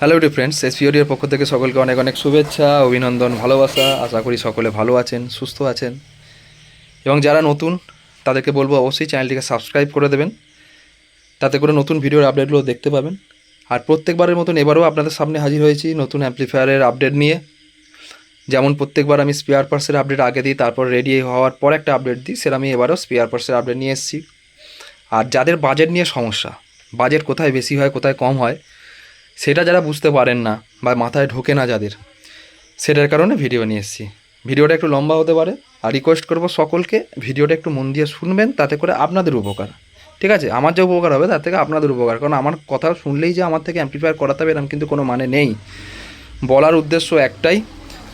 Hello D friends এসপিওডির পক্ষ থেকে সকলকে অনেক অনেক শুভেচ্ছা, অভিনন্দন, ভালোবাসা। আশা করি সকলে ভালো আছেন, সুস্থ আছেন। এবং যারা নতুন, তাদেরকে বলব অবশ্যই চ্যানেলটিকে সাবস্ক্রাইব করে দেবেন। তাতে করে নতুন ভিডিওর আপডেটগুলো দেখতে পাবেন। আর প্রত্যেকবারের মতন এবারেও আপনাদের সামনে হাজির হয়েছি নতুন অ্যাম্পলিফায়ারের আপডেট নিয়ে। যেমন প্রত্যেকবার আমি স্পেয়ার পার্সের আপডেট আগে দিই, তারপর রেডি হওয়ার পর একটা আপডেট দিই, সেটা আমি এবারও স্পেয়ার পার্সের আপডেট নিয়ে এসেছি। আর যাদের বাজেট নিয়ে সমস্যা বাজেট কোথায় বেশি হয়, কোথায় কম হয় সেটা যারা বুঝতে পারেন না বা মাথায় ঢোকে না যাদের, সেটার কারণে ভিডিও নিয়ে এসেছি। ভিডিওটা একটু লম্বা হতে পারে, আর রিকোয়েস্ট করব সকলকে ভিডিওটা একটু মন দিয়ে শুনবেন, তাতে করে আপনাদের উপকার। ঠিক আছে? আমার যে উপকার হবে, তার থেকে আপনাদের উপকার। কারণ আমার কথা শুনলেই যে আমার থেকে অ্যাম্পলিফায়ার করাতে হবে এরকম কিন্তু কোনো মানে নেই। বলার উদ্দেশ্য একটাই,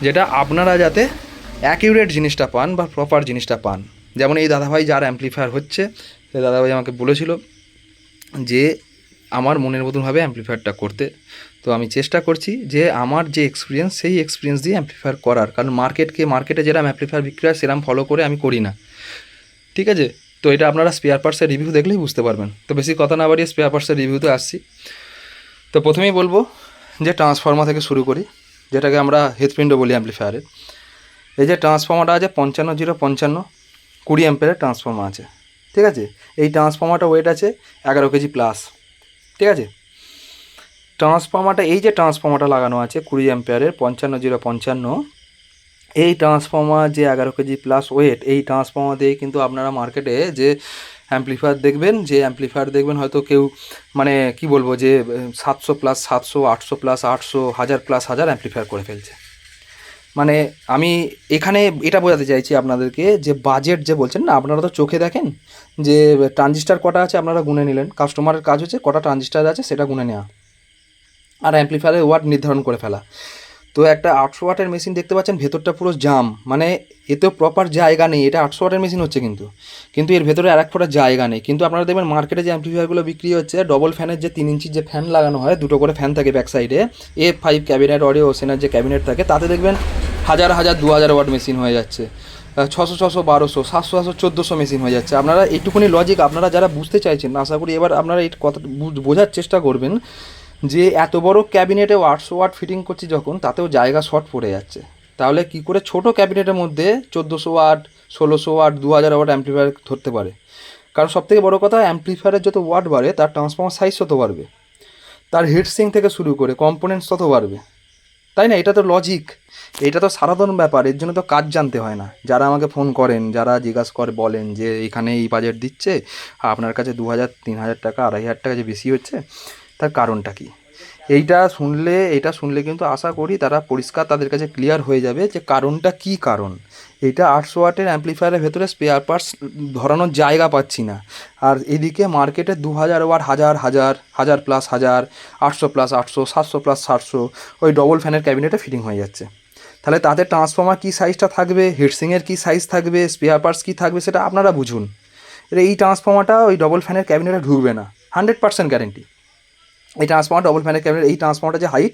যেটা আপনারা যাতে অ্যাকিউরেট জিনিসটা পান বা প্রপার জিনিসটা পান। যেমন এই দাদাভাই যার অ্যাম্পলিফায়ার হচ্ছে, সেই দাদাভাই আমাকে বলেছিল যে আমার মনের মতনভাবে অ্যাম্পলিফায়ারটা করতে। তো আমি চেষ্টা করছি যে আমার যে এক্সপিরিয়েন্স সেই এক্সপিরিয়েন্স দিয়ে অ্যাম্পলিফায়ার করার। কারণ মার্কেটকে মার্কেটে যেরকম অ্যাম্পলিফায়ার বিক্রি হয় সেরকম ফলো করে আমি করি না। ঠিক আছে? তো এটা আপনারা স্পেয়ার পার্টসের রিভিউ দেখলেই বুঝতে পারবেন। তো বেশি কথা না বাড়িয়ে স্পেয়ার পার্টসের রিভিউতে আসছি। তো প্রথমেই বলব যে ট্রান্সফর্মার থেকে শুরু করি, যেটাকে আমরা হেডপ্রিন্টও বলি অ্যাম্পলিফায়ারের এই যে ট্রান্সফর্মারটা আছে, পঞ্চান্ন জিরো পঞ্চান্ন, কুড়ি অ্যাম্পের ট্রান্সফর্মার আছে। ঠিক আছে? এই ট্রান্সফর্মারটা ওয়েট আছে এগারো কেজি প্লাস ঠিক আছে? ট্রান্সফর্মারটা এই যে ট্রান্সফর্মারটা লাগানো আছে কুড়ি অ্যাম্পিয়ারের পঞ্চান্ন জিরো পঞ্চান্ন, এই ট্রান্সফর্মার যে এগারো কেজি প্লাস ওয়েট এই ট্রান্সফর্মার দিয়ে কিন্তু আপনারা মার্কেটে যে অ্যাম্পলিফায়ার দেখবেন, যে অ্যাম্পলিফায়ার দেখবেন হয়তো কেউ মানে কি বলব যে, সাতশো প্লাস সাতশো, আটশো প্লাস আটশো, হাজার প্লাস হাজার অ্যাম্পলিফায়ার করে ফেলছে। মানে আমি এখানে এটা বোঝাতে চাইছি আপনাদেরকে যে বাজেট যে বলছেন না, আপনারা তো চোখে দেখেন যে ট্রানজিস্টার কটা আছে আপনারা গুনে নিলেন। কাস্টমারের কাজ হচ্ছে কটা ট্রানজিস্টার আছে সেটা গুনে নেওয়া। আর অ্যাম্পলিফায়ারের ওয়ার্ড নির্ধারণ করে ফেলা। তো একটা আটশো ওয়াটের মেশিন দেখতে পাচ্ছেন, ভেতরটা পুরো জাম। মানে এতেও প্রপার জায়গা নেই। এটা আটশো ওয়াটের মেশিন হচ্ছে কিন্তু। কিন্তু এর ভেতরে আর এক ফোটা জায়গা নেই। কিন্তু আপনারা দেখবেন মার্কেটে যে অ্যাম্পলিফায়ারগুলো বিক্রি হচ্ছে ডবল ফ্যানের যে তিন ইঞ্চির যে ফ্যান লাগানো হয়, দুটো করে ফ্যান থাকে ব্যাক সাইডে এ ফাইভ ক্যাবিনেট অডিও ওসেনার যে ক্যাবিনেট থাকে, তাতে দেখবেন হাজার হাজার, দু হাজার ওয়াট মেশিন হয়ে যাচ্ছে। ছশো ছশো, বারোশো, সাতশো সাতশো, চোদ্দোশো মেশিন হয়ে যাচ্ছে। আপনারা এইটুকুনি লজিক আপনারা যারা বুঝতে চাইছেন, আশা করি এবার আপনারা এই কথা বুঝ- বোঝার চেষ্টা করবেন। যে এত বড় ক্যাবিনেটেও আটশো ওয়াট ফিটিং করছি যখন, তাতেও জায়গা শর্ট পড়ে যাচ্ছে। তাহলে কি করে ছোট ক্যাবিনেটের মধ্যে চোদ্দোশো ওয়াট ষোলোশো ওয়াট দু হাজার ওয়াট অ্যাম্পলিফায়ার ধরতে পারে? কারণ সবথেকে বড় কথা অ্যাম্পলিফায়ারের যত ওয়াট বাড়ে, তার ট্রান্সফর্মার সাইজ তত বাড়বে। তার হিটসিং থেকে শুরু করে কম্পোনেন্টস তত বাড়বে। তাই না? এটা তো লজিক এটা তো সাধারণ ব্যাপার, এর জন্য তো কাজ জানতে হয় না। যারা আমাকে ফোন করেন, যারা জিজ্ঞাসা করে, বলেন যে এখানে এই বাজেট দিচ্ছে, আপনার কাছে দু হাজার, তিন হাজার টাকা, আড়াই হাজার টাকা যে বেশি হচ্ছে তার কারণটা কি? এইটা শুনলে এটা শুনলে কিন্তু আশা করি তারা পরিষ্কার তাদের কাছে ক্লিয়ার হয়ে যাবে যে কারণটা কি কারণ। এটা আটশো ওয়াটের অ্যাম্পলিফায়ারের ভেতরে স্পেয়ার পার্টস ধরানোর জায়গা পাচ্ছি না। আর এদিকে মার্কেটে দু হাজার ওয়াট হাজার হাজার হাজার প্লাস হাজার, আটশো প্লাস আটশো, সাতশো প্লাস সাতশো, ওই ডবল ফ্যানের ক্যাবিনেটে ফিটিং হয়ে যাচ্ছে। তাহলে তাদের ট্রান্সফর্মার কী সাইজটা থাকবে? হিটসিংয়ের কী সাইজ থাকবে? স্পেয়ার পার্টস কী থাকবে? সেটা আপনারা বুঝুন। এই ট্রান্সফর্মারটা ওই ডবল ফ্যানের ক্যাবিনেটে ঢুকবে না। হান্ড্রেড পার্সেন্ট গ্যারেন্টি এই ট্রান্সফর্মার ডবল ফ্যানের ক্যাবিনেট এই ট্রান্সফর্মারটা যে হাইট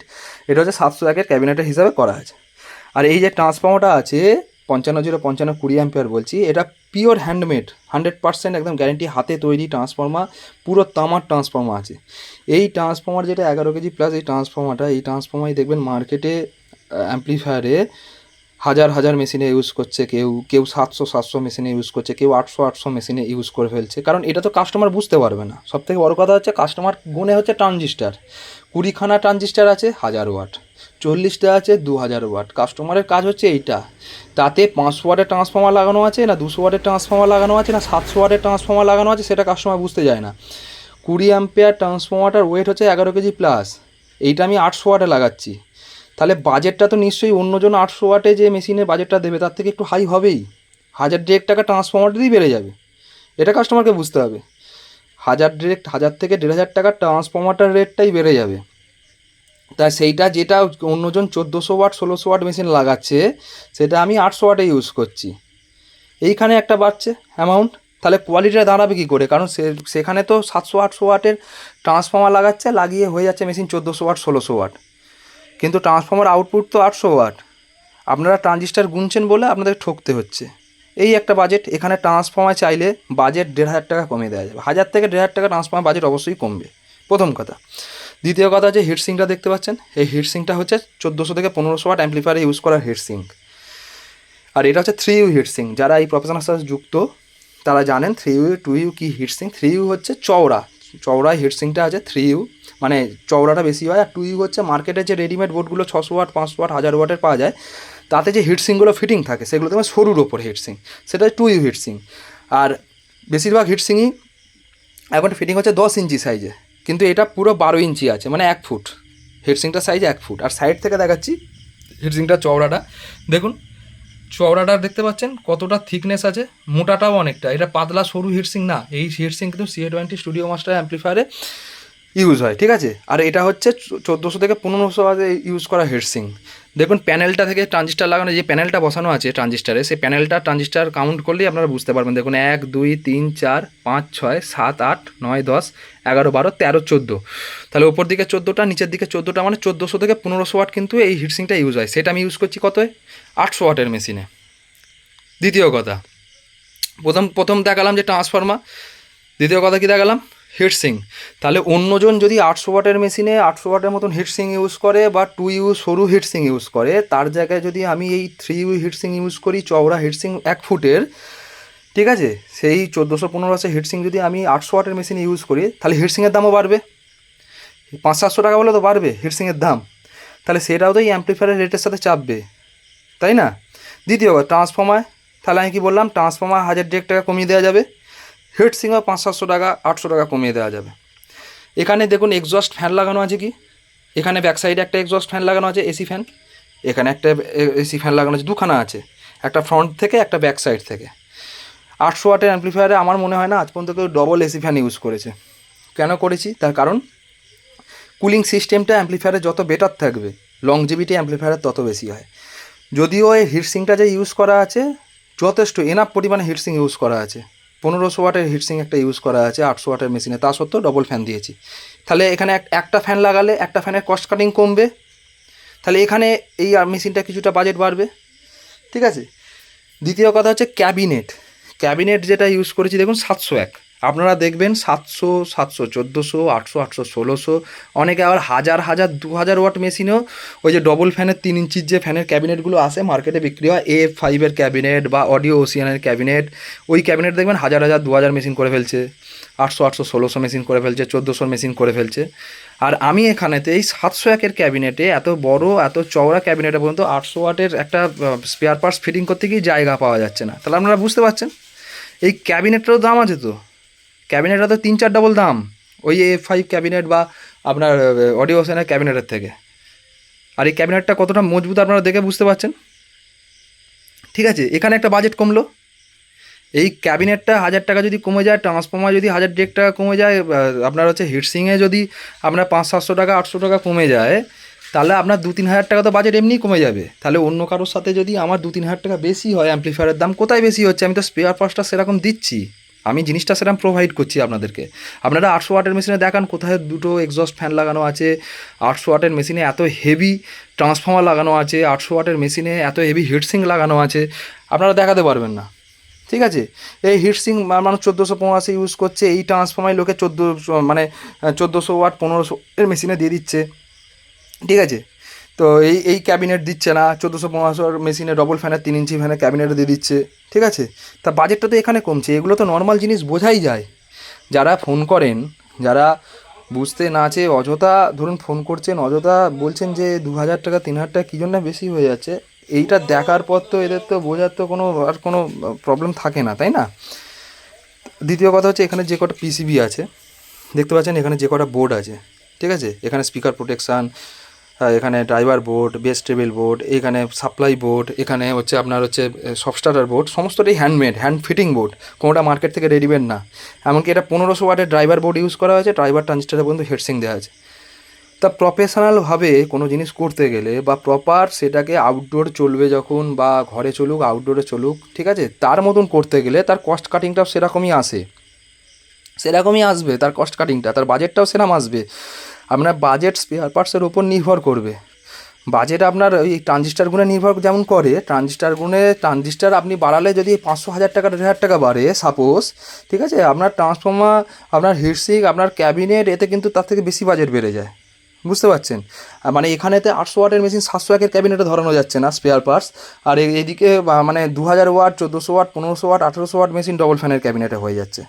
এটা হচ্ছে সাতশো একের ক্যাবিনেটের হিসাবে করা আছে আর এই যে ট্রান্সফর্মারটা আছে, পঞ্চান্ন জিরো পঞ্চান্ন কুড়ি অ্যাম্পিয়ার বলছি, এটা পিওর হ্যান্ডমেড হান্ড্রেড পার্সেন্ট একদম গ্যারেন্টি হাতে তৈরি ট্রান্সফর্মার, পুরো তামার ট্রান্সফর্মার আছে। এই ট্রান্সফর্মার যেটা এগারো কেজি প্লাস এই ট্রান্সফর্মারটা, এই ট্রান্সফর্মারই দেখবেন মার্কেটে অ্যাম্পলিফায়ারে হাজার হাজার মেশিনে ইউজ করছে, কেউ কেউ সাতশো সাতশো মেশিনে ইউজ করছে, কেউ আটশো আটশো মেশিনে ইউজ করে ফেলছে। কারণ এটা তো কাস্টমার বুঝতে পারবে না। সব থেকে বড়ো কথা হচ্ছে কাস্টমার গুণে হচ্ছে ট্রানজিস্টার কুড়িখানা ট্রানজিস্টার আছে, হাজার ওয়াট চল্লিশটা আছে, দু হাজার ওয়াট কাস্টমারের কাজ হচ্ছে এইটা। তাতে পাঁচশো ওয়াটের ট্রান্সফর্মার লাগানো আছে, না দুশো ওয়াটের ট্রান্সফর্মার লাগানো আছে, না সাতশো ওয়াটের ট্রান্সফর্মার লাগানো আছে, সেটা কাস্টমার বুঝতে যায় না। কুড়ি অ্যাম্পেয়ার ট্রান্সফর্মারটার ওয়েট হচ্ছে এগারো কেজি প্লাস এইটা আমি আটশো ওয়াটে লাগাচ্ছি। তাহলে বাজেটটা তো নিশ্চয়ই অন্যজন আটশো ওয়াটে যে মেশিনের বাজেটটা দেবে, তার থেকে একটু হাই হবেই। হাজার দেড়েক টাকা ট্রান্সফর্মারটাই বেড়ে যাবে। এটা কাস্টমারকে বুঝতে হবে। হাজার ডিরেক্ট হাজার থেকে দেড় হাজার টাকার ট্রান্সফর্মারটার রেটটাই বেড়ে যাবে। তা সেইটা যেটা অন্যজন চোদ্দোশো ওয়াট, ষোলোশো ওয়াট মেশিন লাগাচ্ছে, সেটা আমি আটশো ওয়াটে ইউজ করছি। এইখানে একটা বাড়ছে অ্যামাউন্ট তাহলে কোয়ালিটিটা দাঁড়াবে কী করে? কারণ সে, সেখানে তো সাতশো, আটশো ওয়াটের ট্রান্সফর্মার লাগাচ্ছে, লাগিয়ে হয়ে যাচ্ছে মেশিন চোদ্দোশো ওয়াট, ষোলোশো ওয়াট। কিন্তু ট্রান্সফর্মার আউটপুট তো আটশো ওয়াট আপনারা ট্রানজিস্টার গুনছেন বলে আপনাদের ঠকতে হচ্ছে। এই একটা বাজেট এখানে ট্রান্সফর্মার চাইলে বাজেট দেড় হাজার টাকা কমিয়ে দেওয়া যাবে। হাজার থেকে দেড় হাজার টাকা ট্রান্সফর্মার বাজেট অবশ্যই কমবে। প্রথম কথা। দ্বিতীয় কথা যে হিটসিংটা দেখতে পাচ্ছেন, এই হিটসিংটা হচ্ছে চোদ্দোশো থেকে পনেরোশো ওয়াট অ্যাম্পলিফায়ারে ইউজ করা হিটসিং আর এটা হচ্ছে থ্রি ইউ হিটসিং যারা এই প্রফেশনের সাথে যুক্ত, তারা জানেন থ্রি ইউ টু ইউ কি হিটসিং থ্রি ইউ হচ্ছে চওড়া। চওড়া হিটসিংটা আছে থ্রি ইউ মানে চওড়াটা বেশি হয়, আর টু ইউ হচ্ছে মার্কেটে যে রেডিমেড বোর্ডগুলো ছশো ওয়াট পাঁচশো ওয়াট হাজার ওয়াটের পাওয়া যায়, তাতে যে হিটসিংগুলো ফিটিং থাকে সেগুলো তোমার সরুর ওপর হিটসিং সেটা টু ইউ হিটসিং আর বেশিরভাগ হিটসিংই এখন ফিটিং হচ্ছে দশ ইঞ্চি সাইজে কিন্তু এটা পুরো বারো ইঞ্চি আছে মানে এক ফুট। হিটসিংটার সাইজ এক ফুট। আর সাইড থেকে দেখাচ্ছি হিটসিংটা চওড়াটা। দেখুন, চওড়াটা দেখতে পাচ্ছেন, কতটা থিকনেস আছে, মোটাটাও অনেকটা। এটা পাতলা সরু হিটসিং না, এই হিটসিং কিন্তু সিএ টোয়েন্টি স্টুডিও মাস্টার অ্যাম্পলিফায়ারে ইউজ হয়, ঠিক আছে? আর এটা হচ্ছে চোদ্দোশো থেকে পনেরোশো ইউজ করা হিটসিং দেখুন প্যানেলটা থেকে ট্রানজিস্টার লাগানো, যে প্যানেলটা বসানো আছে ট্রানজিস্টারে সেই প্যানেলটা ট্রানজিস্টার কাউন্ট করলেই আপনারা বুঝতে পারবেন। দেখুন, এক, দুই, তিন, চার, পাঁচ, ছয়, সাত, আট, নয়, দশ, এগারো, বারো, তেরো, চোদ্দ। তাহলে ওপর দিকে চোদ্দোটা, নিচের দিকে চোদ্দোটা মানে চোদ্দোশো থেকে পনেরোশো ওয়াট কিন্তু এই হিটসিংটা ইউজ হয়। সেটা আমি ইউজ করছি কতয় আটশো ওয়াটের মেশিনে দ্বিতীয় কথা, প্রথম প্রথম দেখালাম যে ট্রান্সফর্মার দ্বিতীয় কথা কি দেখালাম? হিটসিং তাহলে অন্যজন যদি আটশো ওয়াটের মেশিনে আটশো ওয়াটের মতন হিটসিং ইউজ করে বা টু ইউ সরু হিটসিং ইউজ করে, তার জায়গায় যদি আমি এই থ্রি ইউ হিটসিং ইউজ করি, চওড়া হিটসিং এক ফুটের, ঠিক আছে? সেই চোদ্দোশো পনেরো আছে হিটসিং যদি আমি আটশো ওয়াটের মেশিনে ইউজ করি, তাহলে হিটসিংয়ের দামও বাড়বে। পাঁচ সাতশো টাকা বলে তো বাড়বে হিটসিংয়ের দাম। তাহলে সেটাও তো এই অ্যাম্পলিফায়ারের রেটের সাথে চাপবে। তাই না? দ্বিতীয় ট্রান্সফর্মার। তাহলে আমি কি বললাম? ট্রান্সফর্মার হাজার দেড় টাকা কমিয়ে দেওয়া যাবে। হিট সিংও পাঁচ সাতশো টাকা, আটশো টাকা কমিয়ে দেওয়া যাবে। এখানে দেখুন এক্সস্ট ফ্যান লাগানো আছে কি? এখানে ব্যাক সাইডে একটা এক্সস্ট ফ্যান লাগানো আছে এসি ফ্যান এখানে একটা এসি ফ্যান লাগানো আছে, দুখানা আছে। একটা ফ্রন্ট থেকে, একটা ব্যাক সাইড থেকে। আটশো ওয়াটের অ্যাম্পলিফায়ারে আমার মনে হয় না আজ পর্যন্ত কেউ ডবল এসি ফ্যান ইউজ করেছে। কেন করেছি? তার কারণ কুলিং সিস্টেমটা অ্যাম্পলিফায়ারে যত বেটার থাকবে লংজিভিটি অ্যাম্পলিফায়ারের তত বেশি হয়। যদিও এই হিটসিংটা যে ইউজ করা আছে, যথেষ্ট এনাফ পরিমাণে হিটসিং ইউজ করা আছে। পনেরোশো ওয়াটের হিটসিং একটা ইউজ করা আছে, আটশো ওয়াটের মেশিনে তা সত্ত্বেও ডবল ফ্যান দিয়েছি। তাহলে এখানে এক- একটা ফ্যান লাগালে একটা ফ্যানের কস্ট কাটিং কমবে। তাহলে এখানে এই মেশিনটা কিছুটা বাজেট বাড়বে। ঠিক আছে? দ্বিতীয় কথা হচ্ছে ক্যাবিনেট ক্যাবিনেট যেটা ইউজ করেছি, দেখুন, সাতশো এক। আপনারা দেখবেন সাতশো সাতশো, চোদ্দোশো, আটশো আটশো, ষোলোশো, অনেকে আবার হাজার হাজার, দু হাজার ওয়াট মেশিনেও ওই যে ডবল ফ্যানের তিন ইঞ্চির যে ফ্যানের ক্যাবিনেটগুলো আসে মার্কেটে বিক্রি হয়। এ ফাইভের ক্যাবিনেট বা অডিও ওসিয়ানের ক্যাবিনেট ওই ক্যাবিনেট দেখবেন হাজার হাজার, দু হাজার মেশিন করে ফেলছে। আটশো আটশো, ষোলোশো মেশিন করে ফেলছে চোদ্দোশোর মেশিন করে ফেলছে। আর আমি এখানেতে এই সাতশো একের ক্যাবিনেটে এত বড়, এত চওড়া ক্যাবিনেটে পর্যন্ত আটশো ওয়াটের একটা স্পেয়ার পার্টস ফিটিং করতে গিয়ে জায়গা পাওয়া যাচ্ছে না। তাহলে আপনারা বুঝতে পারছেন? এই ক্যাবিনেটেরও দাম আছে তো? ক্যাবিনেটটা তো তিন চার ডবল দাম। ওই এ ফাইভ ক্যাবিনেট বা আপনার অডিও ওশনের ক্যাবিনেটের থেকে। আর এই ক্যাবিনেটটা কতটা মজবুত আপনারা দেখে বুঝতে পারছেন? ঠিক আছে, এখানে একটা বাজেট কমলো। এই ক্যাবিনেটটা হাজার টাকা যদি কমে যায় ট্রান্সফর্মার যদি হাজার দেড় টাকা কমে যায় আপনার হচ্ছে হিটসিংয়ে যদি আপনার পাঁচ, সাতশো টাকা, আটশো টাকা কমে যায়, তাহলে আপনার দু, তিন হাজার টাকা তো বাজেট এমনিই কমে যাবে। তাহলে অন্য কারোর সাথে যদি আমার দু, তিন হাজার টাকা বেশি হয় অ্যাম্পলিফায়ারের দাম কোথায় বেশি হচ্ছে? আমি তো স্পেয়ার পার্টসটা সেরকম দিচ্ছি। আমি জিনিসটা সেরকম প্রোভাইড করছি আপনাদেরকে। আপনারা আটশো ওয়াটের মেশিনে দেখান, কোথায় দুটো এক্সস্ট ফ্যান লাগানো আছে, আটশো ওয়াটের মেশিনে এত হেভি ট্রান্সফর্মার লাগানো আছে, আটশো ওয়াটের মেশিনে এত হেভি হিটসিং লাগানো আছে, আপনারা দেখাতে পারবেন না। ঠিক আছে? এই হিটসিং মানুষ চোদ্দোশো পনেরোশো ইউজ করছে, এই ট্রান্সফর্মার লোকে চোদ্দ মানে চোদ্দোশো ওয়াট, পনেরোশো এর মেশিনে দিয়ে দিচ্ছে। ঠিক আছে? তো এই এই ক্যাবিনেট দিচ্ছে না, চোদ্দোশো পনেরোশোর মেশিনে ডবল ফ্যানের তিন ইঞ্চি ফ্যানের ক্যাবিনেট দিয়ে দিচ্ছে, ঠিক আছে? তা বাজেটটা তো এখানে কমছে, এগুলো তো নর্মাল জিনিস বোঝাই যায়। যারা ফোন করেন, যারা বুঝতে না চেয়ে অযথা, ধরুন ফোন করছেন, অযথা বলছেন যে দু হাজার টাকা তিন হাজার টাকা, কী জন্য বেশি হয়ে যাচ্ছে? এইটা দেখার পর তো এদের তো বোঝার তো কোনো, আর কোনো প্রবলেম থাকে না, তাই না? দ্বিতীয় কথা হচ্ছে এখানে যে কটা পিসিবি আছে, দেখতে পাচ্ছেন এখানে যে কটা বোর্ড আছে, ঠিক আছে? এখানে স্পিকার প্রোটেকশান এখানে driver board bass table board এখানে সাপ্লাই বোর্ড এখানে হচ্ছে আপনার হচ্ছে সফটস্টার্টার বোর্ড সমস্তটাই হ্যান্ডমেড হ্যান্ড ফিটিং বোর্ড কোনোটা মার্কেট থেকে রেডিমেড না। এমনকি এটা পনেরোশো ওয়াটের ড্রাইভার বোর্ড ইউজ করা হয়েছে ড্রাইভার ট্রানজিস্টারে পর্যন্ত হেডসিং দেওয়া আছে। তা প্রফেশনালভাবে কোনো জিনিস করতে গেলে বা প্রপার সেটাকে আউটডোর চলবে যখন বা ঘরে চলুক আউটডোরে চলুক, ঠিক আছে? তার মতন করতে গেলে তার কস্ট কাটিংটাও সেরকমই আসে। সেরকমই আসবে, তার কস্ট কাটিংটা তার বাজেটটাও সেরকম আসবে। আপনার বাজেট স্পেয়ার পার্টসের ওপর নির্ভর করবে। বাজেট আপনার ওই ট্রানজিস্টারগুলো নির্ভর যেমন করে ট্রানজিস্টারগুলো ট্রানজিস্টার আপনি বাড়ালে যদি পাঁচশো হাজার টাকা, দেড় হাজার টাকা বাড়ে সাপোজ ঠিক আছে? আপনার ট্রান্সফর্মার আপনার হিটসিক আপনার ক্যাবিনেট এতে কিন্তু তার থেকে বেশি বাজেট বেড়ে যায়। বুঝতে পারছেন? মানে এখানেতে আটশো ওয়াটের মেশিন সাতশো একের ক্যাবিনেটে ধরানো যাচ্ছে না স্পেয়ার পার্টস আর এদিকে মানে দু হাজার ওয়াট, চোদ্দোশো ওয়াট, পনেরোশো ওয়াট, আঠেরোশো ওয়াট মেশিন ডবল ফ্যানের ক্যাবিনেটে হয়ে যাচ্ছে।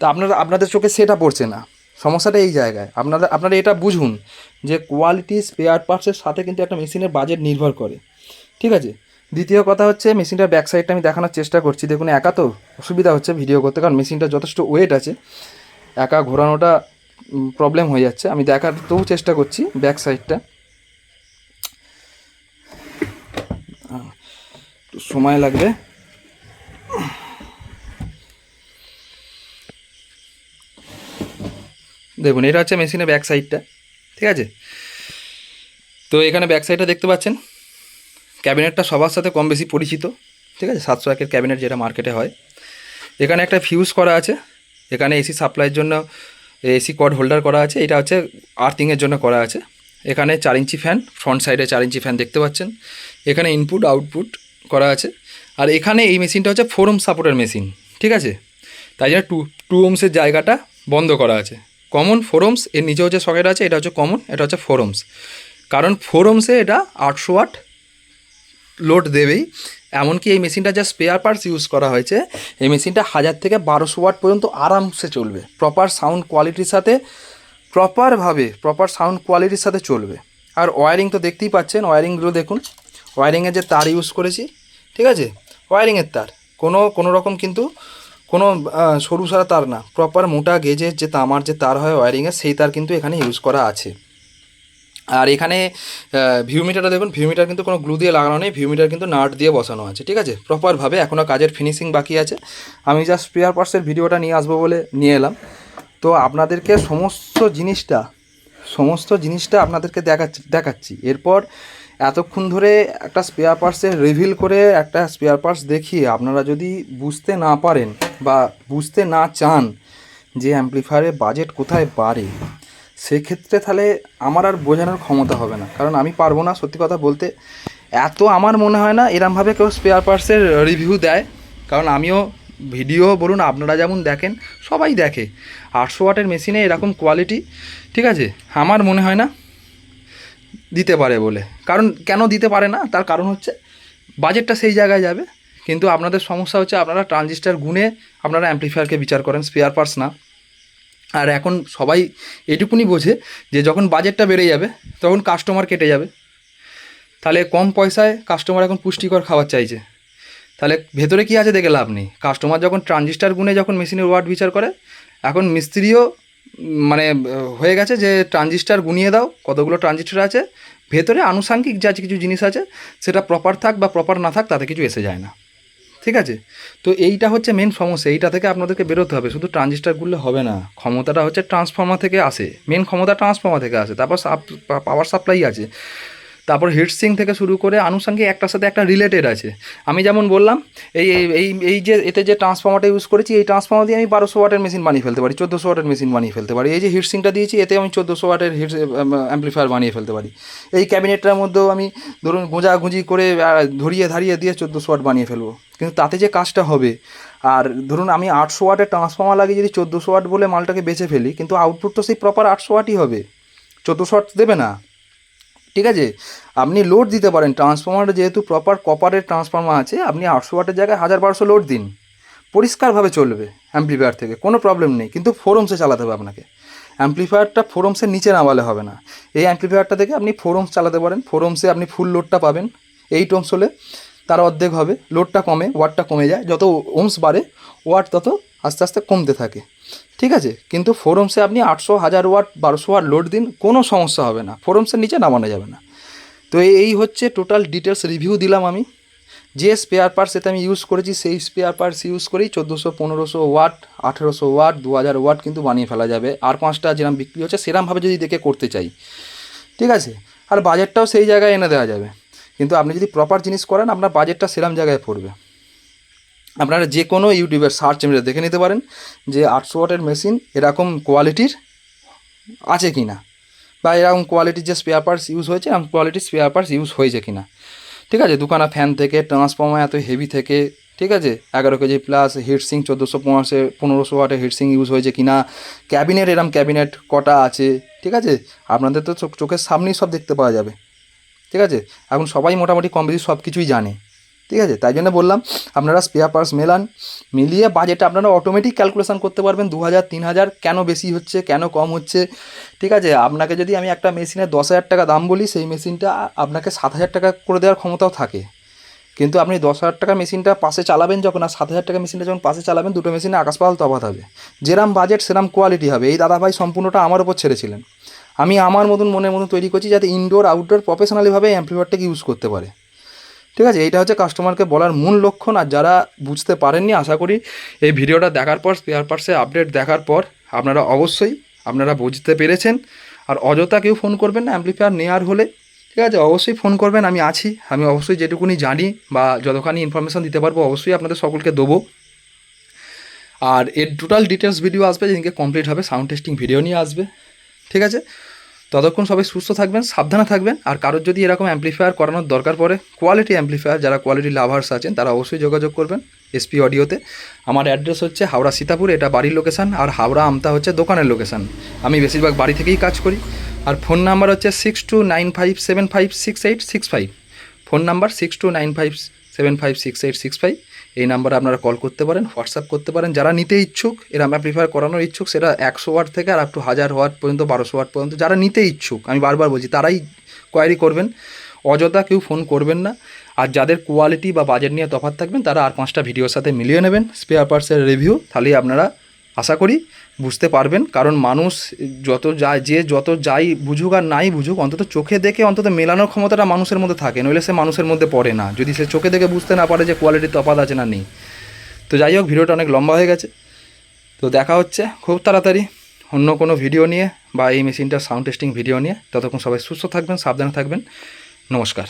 তা আপনার, আপনাদের চোখে সেটা পড়ছে না। সমস্যাটা এই জায়গায়। আপনারা আপনারা এটা বুঝুন যে কোয়ালিটি স্পেয়ার পার্টসের সাথে কিন্তু একটা মেশিনের বাজেট নির্ভর করে। ঠিক আছে? দ্বিতীয় কথা হচ্ছে মেশিনটার ব্যাক সাইডটা আমি দেখানোর চেষ্টা করছি। দেখুন, একা তো অসুবিধা হচ্ছে ভিডিও করতে, কারণ মেশিনটা যথেষ্ট ওয়েট আছে। একা ঘোরানোটা প্রবলেম হয়ে যাচ্ছে। আমি দেখাতেও চেষ্টা করছি ব্যাক সাইডটা সময় লাগবে। দেখুন, এটা হচ্ছে মেশিনের ব্যাক সাইডটা ঠিক আছে? তো এখানে ব্যাক সাইডটা দেখতে পাচ্ছেন? ক্যাবিনেটটা সবার সাথে কম বেশি পরিচিত, ঠিক আছে? সাতশো একের ক্যাবিনেট যেটা মার্কেটে হয়। এখানে একটা ফিউজ করা আছে, এখানে এসি সাপ্লাইয়ের জন্য এসি কর্ড হোল্ডার করা আছে, এটা হচ্ছে আর্থিংয়ের জন্য করা আছে। এখানে চার ইঞ্চি ফ্যান ফ্রন্ট সাইডে চার ইঞ্চি ফ্যান দেখতে পাচ্ছেন। এখানে ইনপুট আউটপুট করা আছে। আর এখানে এই মেশিনটা হচ্ছে ফোর সাপোর্টের মেশিন ঠিক আছে? তাই জন্য টু টু ওমসের জায়গাটা বন্ধ করা আছে। কমন ফোরমস এর নিচেও যে সকেট আছে, এটা হচ্ছে কমন এটা হচ্ছে ফোর ওমস কারণ ফোর ওমসে এটা আটশো ওয়াট লোড দেবেই। এমনকি এই মেশিনটা যা স্পেয়ার পার্টস ইউজ করা হয়েছে, এই মেশিনটা হাজার থেকে বারোশো ওয়াট পর্যন্ত আরামসে চলবে। প্রপার সাউন্ড কোয়ালিটির সাথে প্রপারভাবে প্রপার সাউন্ড কোয়ালিটির সাথে চলবে। আর ওয়ারিং তো দেখতেই পাচ্ছেন ওয়ারিংগুলো দেখুন। ওয়ারিংয়ের যে তার ইউজ করেছি, ঠিক আছে? ওয়ারিংয়ের তার। কোনো কোনো রকম কিন্তু কোনো সরু সারা তার না। প্রপার মোটা গেজের যে তামার যে তার হয় ওয়ারিংয়ের সেই তার কিন্তু এখানে ইউজ করা আছে। আর এখানে ভিউ ভিউমিটারটা দেখুন ভিউমিটার কিন্তু কোনো গ্লু দিয়ে লাগানো নেই ভিউমিটার কিন্তু নাট দিয়ে বসানো আছে, ঠিক আছে? প্রপারভাবে এখনও কাজের ফিনিশিং বাকি আছে। আমি জাস্ট স্পেয়ার পার্টসের ভিডিওটা নিয়ে আসব বলে নিয়ে এলাম। তো আপনাদেরকে সমস্ত জিনিসটা সমস্ত জিনিসটা আপনাদেরকে দেখাচ্ছি দেখাচ্ছি। এরপর এতক্ষণ ধরে একটা স্পেয়ার পার্টসের রিভিল করে একটা স্পেয়ার পার্টস দেখিয়ে আপনারা যদি বুঝতে না পারেন বা বুঝতে না চান যে অ্যাম্প্লিফায়ারের বাজেট কোথায় বাড়ে, সেক্ষেত্রে তাহলে আমার আর বোঝানোর ক্ষমতা হবে না। কারণ আমি পারব না সত্যি কথা বলতে। এত আমার মনে হয় না এরমভাবে কেউ স্পেয়ার পার্টসের রিভিউ দেয়। কারণ আমিও ভিডিও বলুন, আপনারা যেমন দেখেন, সবাই দেখে। আটশো ওয়াটের মেশিনে এরকম কোয়ালিটি ঠিক আছে? আমার মনে হয় না দিতে পারে বলে। কারণ কেন দিতে পারে না? তার কারণ হচ্ছে বাজেটটা সেই জায়গায় যাবে। কিন্তু আপনাদের সমস্যা হচ্ছে আপনারা ট্রানজিস্টার গুণে আপনারা অ্যাম্প্লিফায়ারকে বিচার করেন স্পেয়ার পার্টস না। আর এখন সবাই এটুকুনি বোঝে যে যখন বাজেটটা বেড়ে যাবে, তখন কাস্টমার কেটে যাবে। তাহলে কম পয়সায় কাস্টমার এখন পুষ্টিকর খাবার চাইছে। তাহলে ভেতরে কি আছে দেখে লাভ নেই। কাস্টমার যখন ট্রানজিস্টার গুণে যখন মেশিনের ওয়াট বিচার করে, এখন মিস্ত্রিও মানে হয়ে গেছে যে ট্রানজিস্টার গুনিয়ে দাও, কতগুলো ট্রানজিস্টার আছে, ভেতরে আনুষাঙ্গিক যা কিছু জিনিস আছে, সেটা প্রপার থাক বা প্রপার না থাক, তাতে কিছু এসে যায় না। ঠিক আছে? তো এইটা হচ্ছে মেন সমস্যা, এইটা থেকে আপনাদেরকে বেরোতে হবে। শুধু ট্রানজিস্টার করলে হবে না, ক্ষমতাটা হচ্ছে ট্রান্সফর্মার থেকে আসে। মেন ক্ষমতা ট্রান্সফর্মার থেকে আসে, তারপর পাওয়ার সাপ্লাই আছে। তারপর হিটসিং থেকে শুরু করে আনুষঙ্গিক একটার সাথে একটা রিলেটেড আছে। আমি যেমন বললাম, এই, এই- এই যে, এতে যে ট্রান্সফর্মারটা ইউজ করেছি, এই ট্রান্সফর্মার দিয়ে আমি বারোশো ওয়াটের মেশিন বানিয়ে ফেলতে পারি, চোদ্দোশো ওয়াটের মেশিন বানিয়ে ফেলতে পারি। এই যে হিটসিংটা দিয়েছি, এতে আমি চোদ্দোশো ওয়াটের হিট অ্যাম্প্লিফায়ার বানিয়ে ফেলতে পারি। এই ক্যাবিনেটটার মধ্যেও আমি ধরুন গোঁজাগুঁজি করে ধরিয়ে ধারিয়ে দিয়ে চোদ্দোশো ওয়াট বানিয়ে ফেলব। কিন্তু তাতে যে কাজটা হবে, আর ধরুন আমি আটশো ওয়াটের ট্রান্সফর্মার লাগিয়ে যদি চোদ্দোশো ওয়াট বলে মালটাকে বেছে ফেলি, কিন্তু আউটপুট তো সেই প্রপার আটশো ওয়াটই হবে। চোদ্দোশো ওয়াট দেবে না। ঠিক আছে? আপনি লোড দিতে পারেন। ট্রান্সফর্মার যেহেতু প্রপার কপারের ট্রান্সফর্মার আছে, আপনি আটশো ওয়াটের জায়গায় হাজার বারোশো লোড দিন। পরিষ্কারভাবে চলবে অ্যাম্প্লিফায়ার থেকে, কোনো প্রবলেম নেই। কিন্তু ফোরমসে চালাতে হবে আপনাকে। অ্যাম্প্লিফায়ারটা ফোরমসের নিচে নামালে হবে না। এই অ্যাম্প্লিফায়ারটা থেকে আপনি ফোরমস চালাতে পারেন। ফোরমসে আপনি ফুল লোডটা পাবেন। এইট ওমস হলে তার অর্ধেক হবে। লোডটা কমে ওয়াটটা কমে যায়। যত ওমস বাড়ে ওয়াট তত আস্তে আস্তে কমতে থাকে। ঠিক আছে? কিন্তু ফোরমসে আপনি আটশো, হাজার ওয়াট, বারোশো ওয়াট লোড দিন, কোনো সমস্যা হবে না। ফোরমসের নিচে নামানো যাবে না। তো এই- হচ্ছে টোটাল ডিটেলস রিভিউ দিলাম আমি। যে স্পেয়ার পার্টস এতে আমি ইউজ করেছি, সেই স্পেয়ার পার্টস ইউজ করেই চোদ্দোশো, পনেরোশো ওয়াট, আঠেরোশো ওয়াট, দু হাজার ওয়াট কিন্তু বানিয়ে ফেলা যাবে। আর পাঁচটা যেরকম বিক্রি হচ্ছে, সেরমভাবে যদি দেখে করতে চাই। ঠিক আছে? আর বাজেটটাও সেই জায়গায় এনে দেওয়া যাবে। কিন্তু আপনি যদি প্রপার জিনিস করেন, আপনার বাজেটটা সেরম জায়গায় পড়বে। আপনারা যে কোনো ইউটিউবের সার্চ এমনি দেখে নিতে পারেন যে আটশো ওয়াটের মেশিন এরকম কোয়ালিটির আছে কি না বা এরকম কোয়ালিটির যে স্পেয়ার পার্টস ইউজ হয়েছে, এরকম কোয়ালিটির স্পেয়ার পার্টস ইউজ হয়েছে কি না ঠিক আছে? দুখানা ফ্যান থেকে ট্রান্সফর্মার এত হেভি থেকে, ঠিক আছে? এগারো কেজি প্লাস হিটসিং চোদ্দোশো পনেরোশো পনেরোশো ওয়াটের হিটসিং ইউজ হয়েছে কি না ক্যাবিনেট এরম ক্যাবিনেট কটা আছে, ঠিক আছে? আপনাদের তো চোখ- চোখের সামনেই সব দেখতে পাওয়া যাবে। ঠিক আছে? এখন সবাই মোটামুটি কম বেশি সব কিছুই জানে। ঠিক আছে? তাই জন্য বললাম, আপনারা স্পেয়ার পার্টস মেলান। মিলিয়ে বাজেটটা আপনারা অটোমেটিক ক্যালকুলেশন করতে পারবেন দু হাজার তিন হাজার কেন বেশি হচ্ছে, কেন কম হচ্ছে। ঠিক আছে? আপনাকে যদি আমি একটা মেশিনের দশ হাজার টাকা দাম বলি, সেই মেশিনটা আপনাকে সাত হাজার টাকা করে দেওয়ার ক্ষমতাও থাকে। কিন্তু আপনি দশ হাজার টাকা মেশিনটা পাশে চালাবেন যখন, আর সাত হাজার টাকা মেশিনটা যখন পাশে চালাবেন, দুটো মেশিনে আকাশ পাতাল তফাৎ হবে। যেরাম বাজেট সেরাম কোয়ালিটি হবে। এই দাদাভাই সম্পূর্ণটা আমার ওপর ছেড়েছিলেন। আমি আমার মতন মনের মতন তৈরি করছি যাতে ইনডোর আউটডোর প্রফেশনালিভাবে অ্যাম্প্লিফায়ারটাকে ইউজ করতে পারে। ঠিক আছে? এইটা হচ্ছে কাস্টমারকে বলার মূল লক্ষণ আর যারা বুঝতে পারেননি, আশা করি এই ভিডিওটা দেখার পর স্পেয়ার পার্টসের আপডেট দেখার পর আপনারা অবশ্যই আপনারা বুঝতে পেরেছেন। আর অযথা কেউ ফোন করবেন না অ্যাম্প্লিফায়ার নেওয়ার হলে। ঠিক আছে? অবশ্যই ফোন করবেন, আমি আছি। আমি অবশ্যই যেটুকুনি জানি বা যতখানি ইনফরমেশান দিতে পারব, অবশ্যই আপনাদের সকলকে দেবো। আর এর টোটাল ডিটেলস ভিডিও আসবে, যেদিনকে কমপ্লিট হবে সাউন্ড টেস্টিং ভিডিও নিয়ে আসবে। ঠিক আছে? ততক্ষণ সবাই সুস্থ থাকবেন, সাবধানে থাকবেন, আর কারোর যদি এরকম অ্যাম্প্লিফায়ার করানোর দরকার পড়ে কোয়ালিটি অ্যাম্প্লিফায়ার যারা কোয়ালিটি লাভার্স আছেন, তারা অবশ্যই যোগাযোগ করবেন এসপি অডিওতে আমার অ্যাড্রেস হচ্ছে হাওড়া সীতাপুর, এটা বাড়ির লোকেশান আর হাওড়া আমতা হচ্ছে দোকানের লোকেশান আমি বেশিরভাগ বাড়ি থেকেই কাজ করি। আর ফোন নাম্বার হচ্ছে six two nine five seven five six eight six five phone number six two nine five seven five six eight six five এই নাম্বারে আপনারা কল করতে পারেন হোয়াটসঅ্যাপ করতে পারেন, যারা নিতে ইচ্ছুক এরম অ্যাপ্লিফায়ার করানোর ইচ্ছুক, সেটা একশো ওয়াট থেকে আর একটু হাজার ওয়াট পর্যন্ত, বারোশো ওয়াট পর্যন্ত, যারা নিতে ইচ্ছুক, আমি বারবার বলছি, তারাই কোয়ারি করবেন। অযথা কেউ ফোন করবেন না। আর যাদের কোয়ালিটি বা বাজেট নিয়ে তফাৎ থাকবেন, তারা আর পাঁচটা ভিডিওর সাথে মিলিয়ে নেবেন। স্পেয়ার পার্টসের রিভিউ তাহলেই আপনারা আশা করি বুঝতে পারবেন। কারণ মানুষ যত যা যে যত যাই বুঝুক আর নাই বুঝুক, অন্তত চোখে দেখে অন্তত মেলানোর ক্ষমতাটা মানুষের মধ্যে থাকে, নইলে সে মানুষের মধ্যে পড়ে না। যদি সে চোখে দেখে বুঝতে না পারে যে কোয়ালিটির তফাৎ আছে না নেই। তো যাই হোক, ভিডিওটা অনেক লম্বা হয়ে গেছে। তো দেখা হচ্ছে খুব তাড়াতাড়ি অন্য কোনো ভিডিও নিয়ে বা এই মেশিনটার সাউন্ড টেস্টিং ভিডিও নিয়ে। ততক্ষণ সবাই সুস্থ থাকবেন, সাবধানে থাকবেন। নমস্কার।